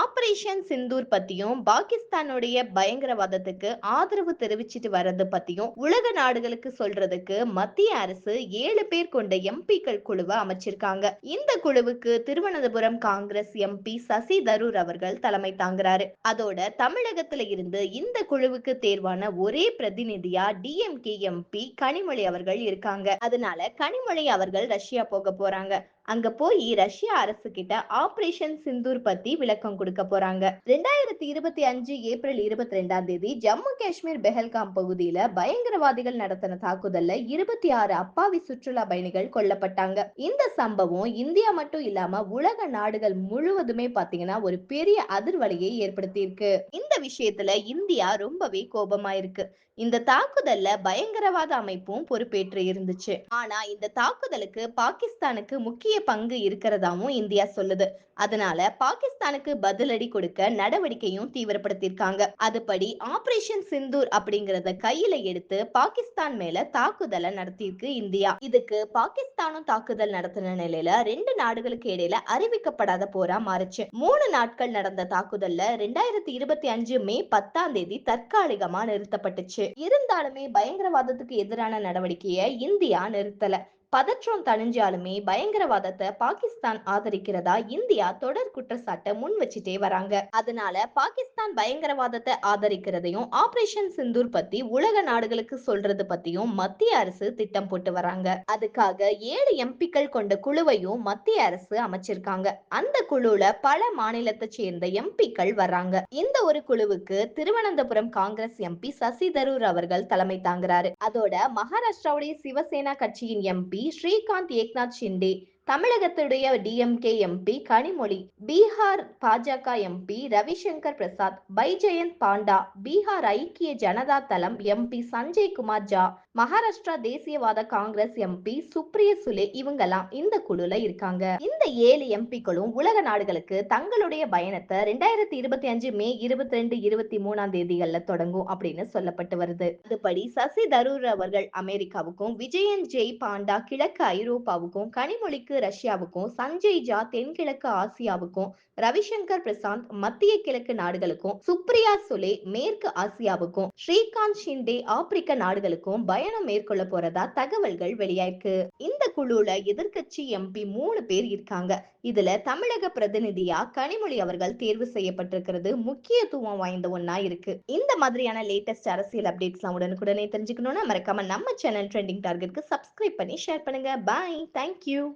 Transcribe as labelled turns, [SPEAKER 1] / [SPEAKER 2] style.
[SPEAKER 1] Operation Sindoor பத்தியும் பாகிஸ்தானுடைய பயங்கரவாதத்துக்கு ஆதரவு தெரிவிச்சிட்டு வர்றது பத்தியும் உலக நாடுகளுக்கு சொல்றதுக்கு மத்திய அரசு ஏழு பேர் கொண்ட எம்பிக்கள் குழுவை அமைச்சிருக்காங்க. இந்த குழுவுக்கு திருவனந்தபுரம் காங்கிரஸ் எம்பி சசி தரூர் அவர்கள் தலைமை தாங்குறாரு. அதோட தமிழகத்துல இருந்து இந்த குழுவுக்கு தேர்வான ஒரே பிரதிநிதியா டிஎம்கே எம்பி கனிமொழி அவர்கள் இருக்காங்க. அதனால கனிமொழி அவர்கள் ரஷ்யா போக போறாங்க. அங்க போய் ரஷ்ய அரசு கிட்ட ஆபரேஷன் சிந்தூர் பத்தி விளக்கம் கொடுக்க போறாங்க. ரெண்டாயிரத்தி இருபத்தி அஞ்சு ஏப்ரல் இருபத்தி ரெண்டாம் தேதி ஜம்மு காஷ்மீர் பெஹல்காம் பகுதியில பயங்கரவாதிகள் நடத்தின தாக்குதல்ல இருபத்தி ஆறு அப்பாவி சுற்றுலா பயணிகள் கொல்லப்பட்டாங்க. இந்த சம்பவம் இந்தியா மட்டும் இல்லாம உலக நாடுகள் முழுவதுமே பாத்தீங்கன்னா ஒரு பெரிய அதிர்வலையை ஏற்படுத்தி இருக்கு இந்த விஷயத்துல இந்தியா ரொம்பவே கோபமா இருக்கு இந்த தாக்குதல்ல பயங்கரவாத அமைப்பும் பொறுப்பேற்று இருந்துச்சு. ஆனா இந்த தாக்குதலுக்கு பாகிஸ்தானுக்கு முக்கிய முக்கிய பங்கு இருக்கிறதாவும் இந்தியா சொல்லுது. அதனால பாகிஸ்தானுக்கு பதிலடி கொடுக்க நடவடிக்கையும் தீவிரப்படுத்தியிருக்காங்க. அதுபடி ஆபரேஷன் சிந்தூர் அப்படிங்கறத கையில எடுத்து பாகிஸ்தான் மேல தாக்குதலை நடத்தியிருக்கு இந்தியா. இதுக்கு பாகிஸ்தானும் தாக்குதல் நடத்தின நிலையில ரெண்டு நாடுகளுக்கு இடையில அறிவிக்கப்படாத போரா மாறுச்சு. மூணு நாட்கள் நடந்த தாக்குதல்ல ரெண்டாயிரத்தி இருபத்தி அஞ்சு மே பத்தாம் தேதி தற்காலிகமா நிறுத்தப்பட்டுச்சு. இருந்தாலுமே பயங்கரவாதத்துக்கு எதிரான நடவடிக்கையை இந்தியா நிறுத்தல. பதற்றம் தணிஞ்சாலுமே பயங்கரவாதத்தை பாகிஸ்தான் ஆதரிக்கிறதா இந்தியா தொடர் குற்றச்சாட்டை முன் வச்சுட்டே வராங்க. அதனால பாகிஸ்தான் பாகிஸ்தான் பயங்கரவாதத்தை ஆதரிக்கிறதையும் ஆபரேஷன் சிந்தூர் பத்தி உலக நாடுகளுக்கு சொல்றது பத்தியும் மத்திய அரசு திட்டம் போட்டு வராங்க. அதுக்காக ஏழு எம்பிக்கள் கொண்ட குழுவையும் மத்திய அரசு அமைச்சிருக்காங்க. அந்த குழுல பல மாநிலத்தை சேர்ந்த எம்பிக்கள் வர்றாங்க இந்த ஒரு குழுவுக்கு திருவனந்தபுரம் காங்கிரஸ் எம்பி சசி தரூர் அவர்கள் தலைமை தாங்குறாரு. அதோட மகாராஷ்டிராவுடைய சிவசேனா கட்சியின் எம்பி ஸ்ரீகாந்த் ஏக்நாத் ஷிண்டே தமிழகத்துடைய டிஎம்கே எம்பி கனிமொழி பீகார் பாஜக எம்பி ரவிசங்கர் பிரசாத் பைஜெயந்த் பாண்டா பீகார் ஐக்கிய ஜனதா தளம் எம்பி சஞ்சய் குமார் ஜா மகாராஷ்டிரா தேசியவாத காங்கிரஸ் எம்பி சுப்ரிய சுலே இவங்கெல்லாம் இந்த குழுல இருக்காங்க. இந்த ஏழு எம்பிக்களும் உலக நாடுகளுக்கு தங்களுடைய பயணத்தை ரெண்டாயிரத்தி இருபத்தி அஞ்சு மே இருபத்தி ரெண்டு இருபத்தி மூணாம் தேதிகள்ல தொடங்கும் அப்படின்னு சொல்லப்பட்டு வருது. அதுபடி சசி தரூர் அவர்கள் அமெரிக்காவுக்கும் விஜயன் ஜெய் பாண்டா கிழக்கு ஐரோப்பாவுக்கும் கனிமொழிக்கு ரஷ்யாவுக்கும் சஞ்சய் ஜா தென்கிழக்கு ஆசியாவுக்கும் ரவிசங்கர் பிரசாந்த் மத்திய கிழக்கு நாடுகளுக்கும் சுப்ரியா சுலே மேற்கு ஆசியாவுக்கும் ஸ்ரீகாந்த் ஷிண்டே ஆப்பிரிக்க நாடுகளுக்கும் பயணம் மேற்கொள்ள போறதா தகவல்கள் வெளியாயிருக்கு. இந்த குழுல எதிர்கட்சி எம்பி மூணு பேர் இருக்காங்க. இதுல தமிழக பிரதிநிதியா கனிமொழி அவர்கள் தேர்வு செய்யப்பட்டிருக்கிறது. முக்கியத்துவம் வாய்ந்த ஒன்னா இருக்கு. இந்த மாதிரியான லேட்டஸ்ட் அரசியல் அப்டேட்ஸ்லாம் உடனுக்குடனே தெரிஞ்சுக்கணும்னா மறக்காம நம்ம சேனல் ட்ரெண்டிங் டார்கெட்க்கு சப்ஸ்கிரைப் பண்ணி ஷேர் பண்ணுங்க. Bye thank you